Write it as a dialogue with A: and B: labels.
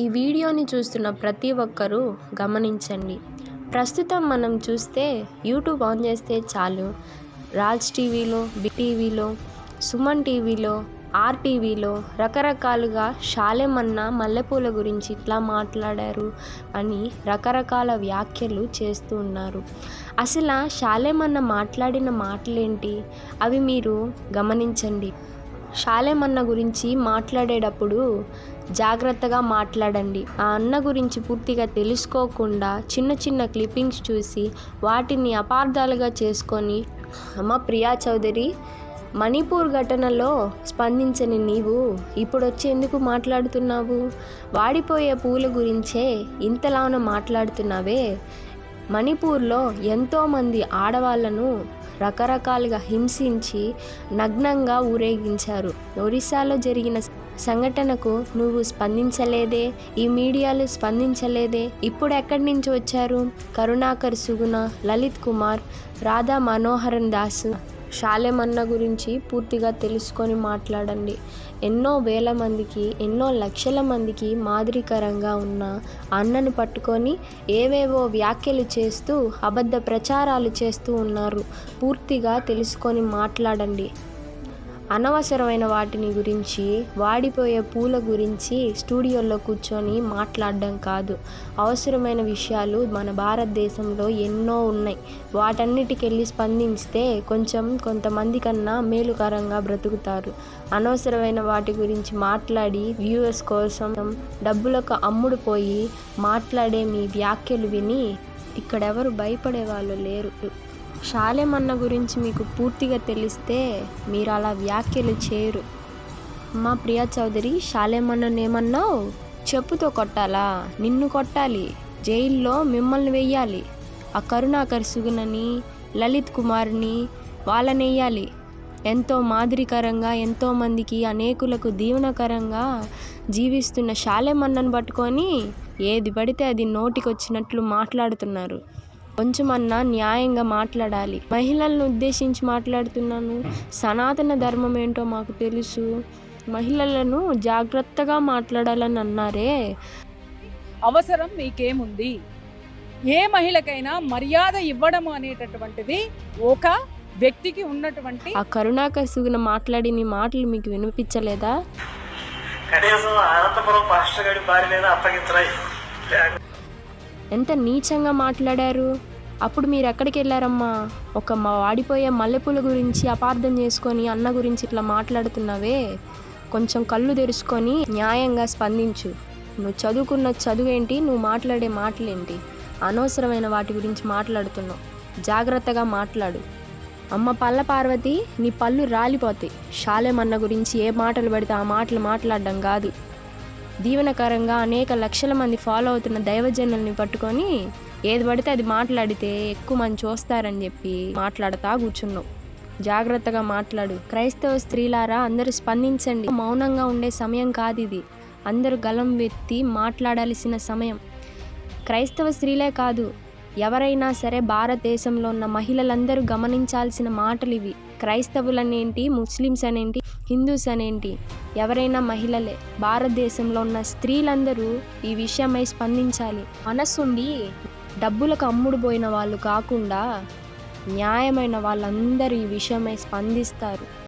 A: ఈ వీడియోని చూస్తున్న ప్రతి ఒక్కరూ గమనించండి. ప్రస్తుతం మనం చూస్తే యూట్యూబ్ ఆన్ చేస్తే చాలు. రాజ్ టీవీలో బిటీవీలో టీవీలో సుమన్ టీవీలో ఆర్టీవీలో రకరకాలుగా షాలెమన్న మల్లెపూల గురించి ఇట్లా మాట్లాడారు అని రకరకాల వ్యాఖ్యలు చేస్తూ ఉన్నారు. అసలు షాలెమన్న మాట్లాడిన మాటలేంటి? అవి మీరు గమనించండి. షాలెమన్న గురించి మాట్లాడేటప్పుడు జాగ్రత్తగా మాట్లాడండి. ఆ అన్న గురించి పూర్తిగా తెలుసుకోకుండా చిన్న చిన్న క్లిప్పింగ్స్ చూసి వాటిని అపార్థాలుగా చేసుకొని అమ్మ ప్రియా చౌదరి మణిపూర్ ఘటనలో స్పందించని నీవు ఇప్పుడు వచ్చి ఎందుకు మాట్లాడుతున్నావు? వాడిపోయే పూల గురించే ఇంతలాన మాట్లాడుతున్నావే? మణిపూర్లో ఎంతోమంది ఆడవాళ్ళను రకరకాలుగా హింసించి నగ్నంగా ఊరేగించారు. ఒరిస్సాలో జరిగిన సంఘటనకు నువ్వు స్పందించలేదే ఈ మీడియాలు స్పందించలేదే. ఇప్పుడు ఎక్కడి నుంచి వచ్చారు? కరుణాకర్ సుగుణ లలిత్ కుమార్ రాధా మనోహరన్ దాస్. షాలెమన్న గురించి పూర్తిగా తెలుసుకొని మాట్లాడండి. ఎన్నో వేల మందికి ఎన్నో లక్షల మందికి మాదిరికరంగా ఉన్న అన్నను పట్టుకొని ఏవేవో వ్యాఖ్యలు చేస్తూ అబద్ధ ప్రచారాలు చేస్తూ ఉన్నారు. పూర్తిగా తెలుసుకొని మాట్లాడండి. అనవసరమైన వాటిని గురించి వాడిపోయే పూల గురించి స్టూడియోలో కూర్చొని మాట్లాడడం కాదు. అవసరమైన విషయాలు మన భారతదేశంలో ఎన్నో ఉన్నాయి. వాటన్నిటికెళ్ళి స్పందిస్తే కొంచెం కొంతమంది కన్నా మేలుకరంగా బ్రతుకుతారు. అనవసరమైన వాటి గురించి మాట్లాడి వ్యూవర్స్ కోసం డబ్బులకు అమ్ముడుపోయి మాట్లాడే మీ వ్యాఖ్యలు విని ఇక్కడెవరు భయపడే వాళ్ళు లేరు. షాలెమన్న గురించి మీకు పూర్తిగా తెలిస్తే మీరు అలా వ్యాఖ్యలు చేయరు. మా ప్రియా చౌదరి షాలెమన్నను ఏమన్నావు? చెప్పుతో కొట్టాలా? నిన్ను కొట్టాలి. జైల్లో మిమ్మల్ని వెయ్యాలి. ఆ కరుణాకర్ సుగునని లలిత్ కుమార్ని వాళ్ళని వెయ్యాలి ఎంతో మాదిరికరంగా ఎంతోమందికి అనేకులకు దీవెనకరంగా జీవిస్తున్న షాలెమన్నను పట్టుకొని ఏది పడితే అది నోటికొచ్చినట్లు మాట్లాడుతున్నారు. కొంచెమన్నా న్యాయంగా మాట్లాడాలి. మహిళలను ఉద్దేశించి మాట్లాడుతున్నాను. సనాతన ధర్మం ఏంటో మాకు తెలుసు. మహిళలను జాగ్రత్తగా మాట్లాడాలని అన్నారే.
B: అవసరం మీకేముంది? ఏ మహిళకైనా మర్యాద ఇవ్వడం అనేటటువంటిది ఒక వ్యక్తికి ఉన్నటువంటి
A: ఆ కరుణాకర్ సుగుణ మాట్లాడిన ఈ మాటలు మీకు వినిపించలేదా?
C: కనీసం అనంతపురం పాస్టర్ భార్యనైనా అప్పగించరా
A: ఎంత నీచంగా మాట్లాడారు? అప్పుడు మీరు ఎక్కడికి వెళ్ళారమ్మా ఒక మా వాడిపోయే మల్లెపూల గురించి అపార్థం చేసుకొని అన్న గురించి ఇట్లా మాట్లాడుతున్నావే? కొంచెం కళ్ళు తెరుచుకొని న్యాయంగా స్పందించు. నువ్వు చదువుకున్న చదువేంటి? నువ్వు మాట్లాడే మాటలేంటి? అనవసరమైన వాటి గురించి మాట్లాడుతున్నావు. జాగ్రత్తగా మాట్లాడు. అమ్మ పల్ల పార్వతి నీ పళ్ళు రాలిపోతాయి. షాలేమన్న గురించి ఏ మాటలు పడితే ఆ మాటలు మాట్లాడడం కాదు. దీవెనకరంగా అనేక లక్షల మంది ఫాలో అవుతున్న దైవజనుల్ని పట్టుకొని ఏది పడితే అది మాట్లాడితే ఎక్కువ మంది చూస్తారని చెప్పి మాట్లాడతా కూర్చున్నావు జాగ్రత్తగా మాట్లాడు. క్రైస్తవ స్త్రీలారా అందరూ స్పందించండి. మౌనంగా ఉండే సమయం కాదు ఇది. అందరూ గలం వెత్తి మాట్లాడాల్సిన సమయం. క్రైస్తవ స్త్రీలే కాదు ఎవరైనా సరే భారతదేశంలో ఉన్న మహిళలందరూ గమనించాల్సిన మాటలు ఇవి. క్రైస్తవులనేంటి ముస్లిమ్స్ అనేంటి హిందూస్ అనేంటి? ఎవరైనా మహిళలే భారతదేశంలో ఉన్న స్త్రీలందరూ ఈ విషయమై స్పందించాలి. మనస్సుండి డబ్బులకు అమ్ముడు పోయిన వాళ్ళు కాకుండా న్యాయమైన వాళ్ళందరూ ఈ విషయమై స్పందిస్తారు.